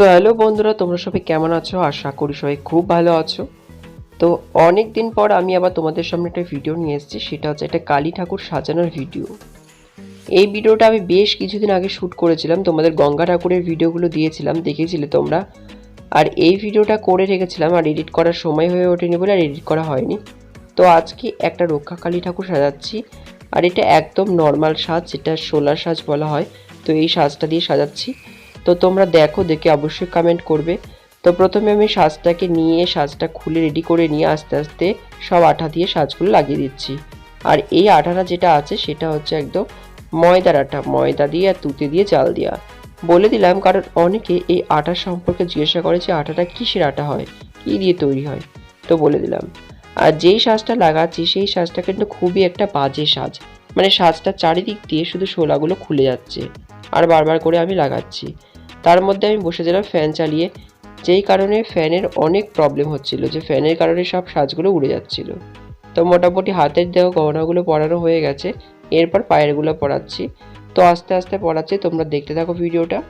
So hello বন্ধুরা, তোমরা সবাই কেমন আছো? আশা করি সবাই খুব ভালো আছো। তো অনেক দিন পর আমি আবার তোমাদের সামনে একটা ভিডিও নিয়ে এসেছি, সেটা হচ্ছে একটা কালী ঠাকুর সাজানোর ভিডিও এই ভিডিওটা আমি বেশ কিছুদিন আগে শ্যুট করেছিলাম, তোমাদের গঙ্গা ঠাকুরের ভিডিওগুলো দিয়েছিলাম, দেখেছিলে তোমরা? আর এই ভিডিওটা করে রেখেছিলাম, আর এডিট করার সময় হয়ে ওঠেনি বলে আর এডিট করা হয়নি। তো আজকে একটা রক্ষা কালী ঠাকুর সাজাচ্ছি, আর এটা একদম নর্মাল সাজ, যেটা সোলার সাজ বলা হয়। তো এই সাজটা দিয়ে সাজাচ্ছি। তো তোমরা দেখো, দেখে অবশ্যই কমেন্ট করবে। তো প্রথমে আমি সাজটাকে নিয়ে, সাজটা খুলে রেডি করে নিয়ে আস্তে আস্তে সব আঠা দিয়ে সাজগুলো লাগিয়ে দিচ্ছি। আর এই আঠাটা যেটা আছে, সেটা হচ্ছে একদম ময়দার আঠা, ময়দা দিয়ে আর তুতে দিয়ে চাল দেওয়া বলে দিলাম, কারণ অনেকে এই আটা সম্পর্কে জিজ্ঞাসা করে যে আটাটা কিসের আটা হয়, কী দিয়ে তৈরি হয়, তো বলে দিলাম। আর যেই সাজটা লাগাচ্ছি, সেই সাজটা কিন্তু খুবই একটা বাজে সাজ। মানে সাজটা চারিদিক দিয়ে শুধু শোলাগুলো খুলে যাচ্ছে, আর বারবার করে আমি লাগাচ্ছি। তার মধ্যে আমি বসে বসেছিলাম ফ্যান চালিয়ে। যেই কারণে ফ্যানের অনেক প্রবলেম হচ্ছিল, যে ফ্যানের কারণে সব সাজগুলো উড়ে যাচ্ছিল। তো মোটামুটি হাতের দেওয়া গহনাগুলো পরানো হয়ে গেছে। এরপর পায়েরগুলো পরাচ্ছি। তো আস্তে আস্তে পরাচ্ছি, তোমরা দেখতে থাকো ভিডিওটা।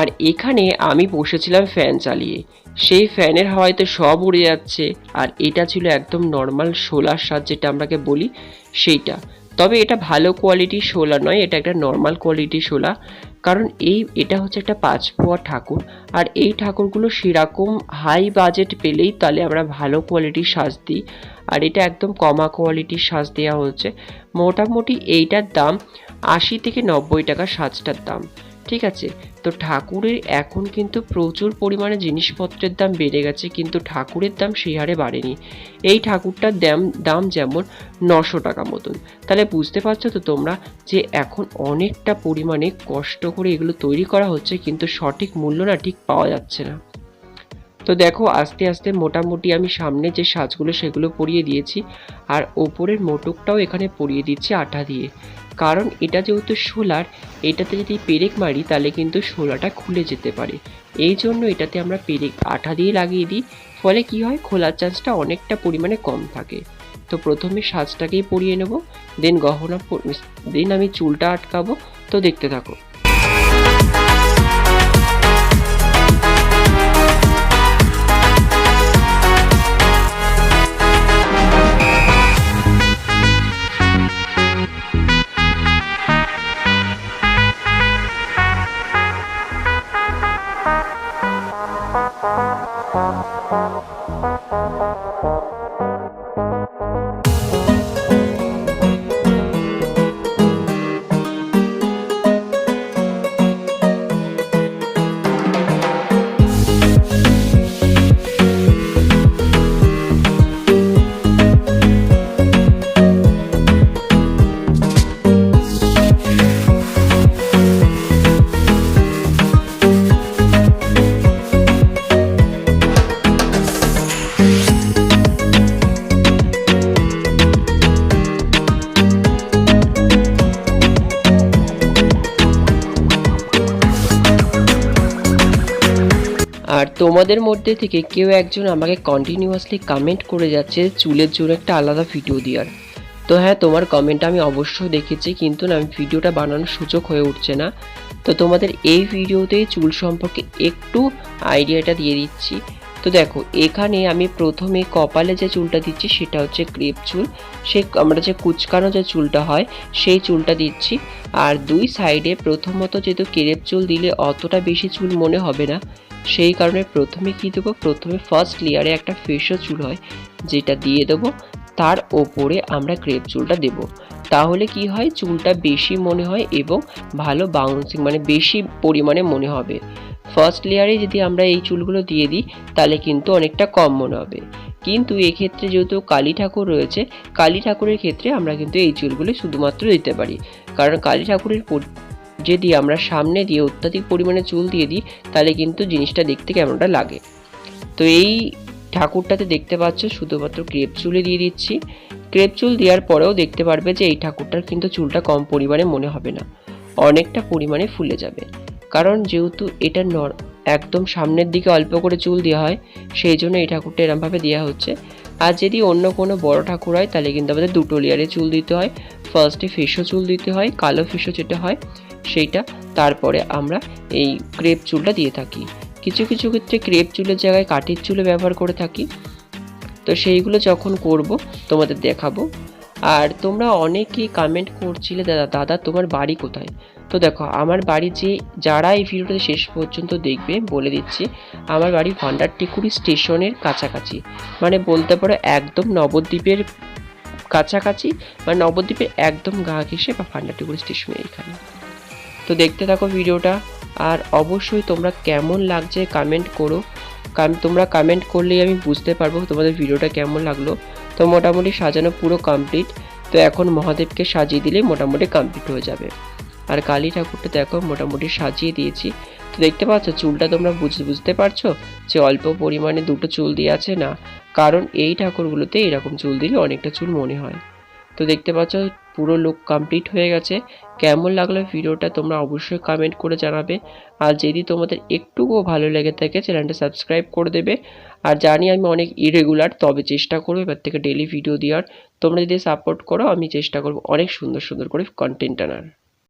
আর এখানে আমি বসেছিলাম ফ্যান চালিয়ে। সেই ফ্যানের হাওয়ায় তো সব উড়ে যাচ্ছে। আর এটা ছিল একদম নর্মাল সোলার সাজ, যেটা আমরাকে বলি, সেইটা। তবে এটা ভালো কোয়ালিটির শোলা নয়, এটা একটা নর্মাল কোয়ালিটির শোলা কারণ এই, এটা হচ্ছে একটা পাঁচ পোয়া ঠাকুর। আর এই ঠাকুরগুলো সেরকম হাই বাজেট পেলেই তাহলে আমরা ভালো কোয়ালিটির সাজ দিই। আর এটা একদম কমা কোয়ালিটির সাজ দেওয়া হচ্ছে মোটামুটি এইটার দাম আশি থেকে নব্বই টাকা সাজটার দাম। ঠিক আছে, তো ঠাকুরের এখন কিন্তু প্রচুর পরিমাণে জিনিসপত্রের দাম বেড়ে গেছে, কিন্তু ঠাকুরের দাম সেই হারে বাড়েনি। এই ঠাকুরটার দাম দাম যেমন নশো টাকা মতন। তাহলে বুঝতে পারছ তো তোমরা যে এখন অনেকটা পরিমাণে কষ্ট করে এগুলো তৈরি করা হচ্ছে, কিন্তু সঠিক মূল্য না ঠিক পাওয়া যাচ্ছে না। তো দেখো, আস্তে আস্তে মোটামুটি আমি সামনে যে সাজগুলো সেগুলো পরিয়ে দিয়েছি আর ওপরের মোটকটাও এখানে পরিয়ে দিচ্ছি আঠা দিয়ে। কারণ এটা যেহেতু সোলার, এটাতে যদি পেরেক মারি তাহলে কিন্তু শোলাটা খুলে যেতে পারে। এই জন্য এটাতে আমরা পেরেক আঠা দিয়ে লাগিয়ে দিই, ফলে কি হয়, খোলার চান্সটা অনেকটা পরিমাণে কম থাকে। তো প্রথমে সাজটাকেই পরিয়ে নেব দেন গহনা দেন আমি চুলটা আটকাবো। তো দেখতে থাকো। আর তোমাদের মধ্যে থেকে কেউ একজন আমাকে কন্টিনিউয়াসলি কমেন্ট করে যাচ্ছে চুলের জন্য একটা আলাদা ভিডিও দেওয়ার। তো হ্যাঁ তোমার কমেন্ট আমি অবশ্যই দেখেছি, কিন্তু না, আমি ভিডিওটা বানানোর সুযোগ হয়ে উঠছে না। তো তোমাদের এই ভিডিওতে চুল সম্পর্কে একটু আইডিয়াটা দিয়ে দিচ্ছি। তো দেখো, এখানে আমি প্রথমে কপালে যে চুলটা দিচ্ছি সেটা হচ্ছে ক্রেপ চুল। সে আমরা যে কুচকানো যে চুলটা হয়, সেই চুলটা দিচ্ছি। আর দুই সাইডে প্রথমত যেহেতু ক্রেপ চুল দিলে অতটা বেশি চুল মনে হবে না, সেই কারণে প্রথমে কী দেবো? প্রথমে ফার্স্ট লেয়ারে একটা ফেসও চুল হয়, যেটা দিয়ে দেবো। তার ওপরে আমরা ক্রেপ চুলটা দেব। তাহলে কি হয়? চুলটা বেশি মনে হয় এবং ভালো বাউন্সিং মানে বেশি পরিমাণে মনে হবে। ফার্স্ট লেয়ারে যদি আমরা এই চুলগুলো দিয়ে দিই, তাহলে কিন্তু অনেকটা কম মনে হবে। কিন্তু এক্ষেত্রে যেহেতু কালী ঠাকুর রয়েছে, কালী ঠাকুরের ক্ষেত্রে আমরা কিন্তু এই চুলগুলি শুধুমাত্র দিতে পারি। কারণ কালী ঠাকুরের যদি আমরা সামনে দিয়ে অত্যাধিক পরিমাণে চুল দিয়ে দিই, তাহলে কিন্তু জিনিসটা দেখতে কেমনটা লাগে। তো এই ঠাকুরটাতে দেখতে পাচ্ছ, শুধুমাত্র ক্রেপ চুলে দিয়ে দিচ্ছি। ক্রেপ চুল দেওয়ার পরেও দেখতে পারবে যে এই ঠাকুরটার কিন্তু চুলটা কম পরিমাণে মনে হবে না। অনেকটা পরিমাণে ফুলে যাবে। কারণ যেহেতু এটা নর একদম সামনের দিকে অল্প করে চুল দেওয়া হয়, সেই জন্য এই ঠাকুরটা এরমভাবে দেওয়া হচ্ছে। আর যদি অন্য কোনো বড় ঠাকুর হয়, তাহলে কিন্তু আমাদের দুটো লেয়ারে চুল দিতে হয়। ফার্স্টে ফেসো চুল দিতে হয়, কালো ফেসো যেটা হয়, সেইটা। তারপরে আমরা এই ক্রেপ চুলটা দিয়ে থাকি। কিছু কিছু ক্ষেত্রে ক্রেপ চুলের জায়গায় কাঠের চুলে ব্যবহার করে থাকি। তো সেইগুলো যখন করব, তোমাদের দেখাবো। আর তোমরা অনেকেই কমেন্ট করছিলে, দাদা দাদা, তোমার বাড়ি কোথায়? তো দেখো, আমার বাড়ি যে, যারা এই ভিডিওটা শেষ পর্যন্ত দেখবে, বলে দিচ্ছি, আমার বাড়ি ভান্ডার টিকুরি স্টেশনের কাছাকাছি। মানে বলতে পারো একদম নবদ্বীপের কাছাকাছি মানে নবদ্বীপের একদম গা ঘেসে বা ভান্ডার টিকুরি স্টেশনের এখানে তো দেখতে থাকো ভিডিওটা আর অবশ্যই তোমরা কেমন লাগছে কমেন্ট করো। তোমরা কমেন্ট করলেই আমি বুঝতে পারব তোমাদের ভিডিওটা কেমন লাগল। তো মোটামুটি সাজানো পুরো কমপ্লিট তো এখন মহাদেবকে সাজিয়ে দিলেই মোটামুটি কমপ্লিট হয়ে যাবে। আর কালী ঠাকুরটা দেখো, মোটামুটি সাজিয়ে দিয়েছি। তো দেখতে পাচ্ছ, চুলটা তোমরা বুঝ- বুঝতে পারছ যে অল্প পরিমাণে দুটো চুল দিয়ে আছে না? কারণ এই ঠাকুরগুলোতে এরকম চুল দিলে অনেকটা চুল মনে হয়। তো দেখতে পাচ্ছ পুরো লুক কমপ্লিট হয়ে গেছে। কেমন লাগল ভিডিওটা তোমরা অবশ্যই কমেন্ট করে জানাবে। আর যদি তোমাদের একটুকুও ভালো লেগে থাকে চ্যানেলটা সাবস্ক্রাইব করে দেবে। আর জানি আমি অনেক ইরেগুলার তবে চেষ্টা করব এবার থেকে ডেলি ভিডিও দেওয়ার। তোমরা যদি সাপোর্ট করো, আমি চেষ্টা করব অনেক সুন্দর সুন্দর করে কন্টেন্ট আনার।